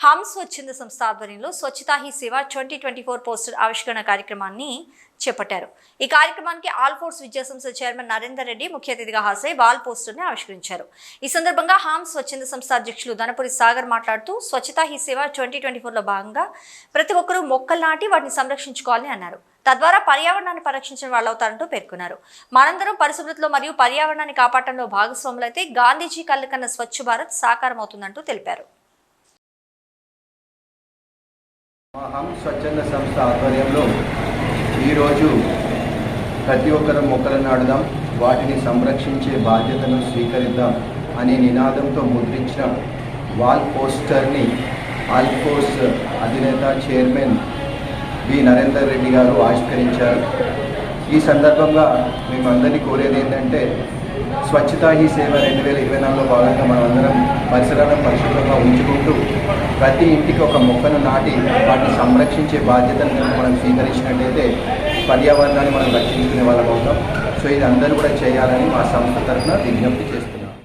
హమ్ స్వచ్ఛంద సంస్థ ఆధ్వర్యంలో Swachhata Hi Seva twenty twenty four poster ఆవిష్కరణ కార్యక్రమాన్ని చేపట్టారు. ఈ కార్యక్రమానికి ఆల్ ఫోర్స్ విద్యాసంస్థ చైర్మన్ నరేందర్ రెడ్డి ముఖ్య అతిథిగా హాజరై వాల్ పోస్టర్ని ఆవిష్కరించారు. ఈ సందర్భంగా హామ్ స్వచ్ఛంద సంస్థ అధ్యక్షులు ధనపురి సాగర్ మాట్లాడుతూ స్వచ్ఛతా హీ సేవ ట్వంటీ ట్వంటీ ఫోర్లో భాగంగా ప్రతి ఒక్కరూ మొక్కలు నాటి వాటిని సంరక్షించుకోవాలని అన్నారు. తద్వారా పర్యావరణాన్ని పరిరక్షించిన వాళ్ళవుతారంటూ పేర్కొన్నారు. మనందరం పరిశుభ్రతలో మరియు పర్యావరణాన్ని కాపాడటంలో భాగస్వాములైతే గాంధీజీ కళ్ళు కన్న స్వచ్ఛ భారత్ సాకారం అవుతుందంటూ తెలిపారు. మహం స్వచ్ఛంద సంస్థ ఆధ్వర్యంలో ఈరోజు ప్రతి ఒక్కరం మొక్కలను నాటుదాం. వాటిని సంరక్షించే బాధ్యతను స్వీకరిద్దాం అనే నినాదంతో ముద్రించిన వాల్ పోస్టర్ని ఆల్ఫోర్స్ అధినేత చైర్మన్ వి నరేందర్ రెడ్డి గారు ఆవిష్కరించారు. ఈ సందర్భంగా మేమందరినీ కోరేది ఏంటంటే స్వచ్ఛతా ఈ సేవ రెండు వేల ఇరవై నాలుగులో భాగంగా మనమందరం పరిసరాలను పరిశుభ్రంగా ఉంచుకుంటూ ప్రతి ఇంటికి ఒక మొక్కను నాటి వాటిని సంరక్షించే బాధ్యతను మనం స్వీకరించినట్లయితే పర్యావరణాన్ని మనం రక్షించుకునే వాళ్ళం అవుతాం. సో ఇది అందరూ కూడా చేయాలని మా సంస్థ తరఫున విజ్ఞప్తి చేస్తున్నాం.